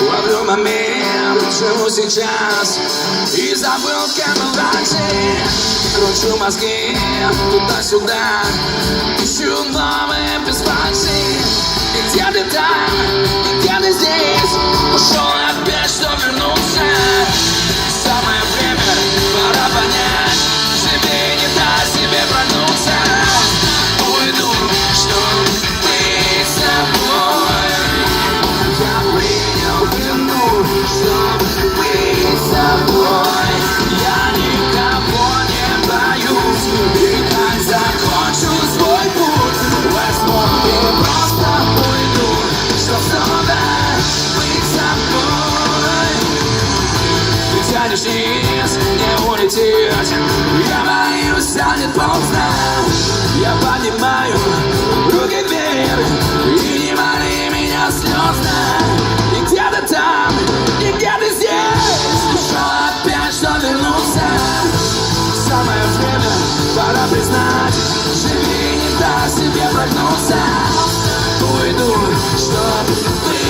Ловлю момент, живу сейчас И забыл, кем был раньше Кручу мозги туда-сюда Ищу новые вниз не улетит Я боюсь, станет поздно. Я поднимаю руки вверх И не моли меня слезно. И где-то там, и где-то здесь. Еще опять, что вернуться? Самое время, пора признать. Живи не дай себе прогнуться. Уйду, чтобы ты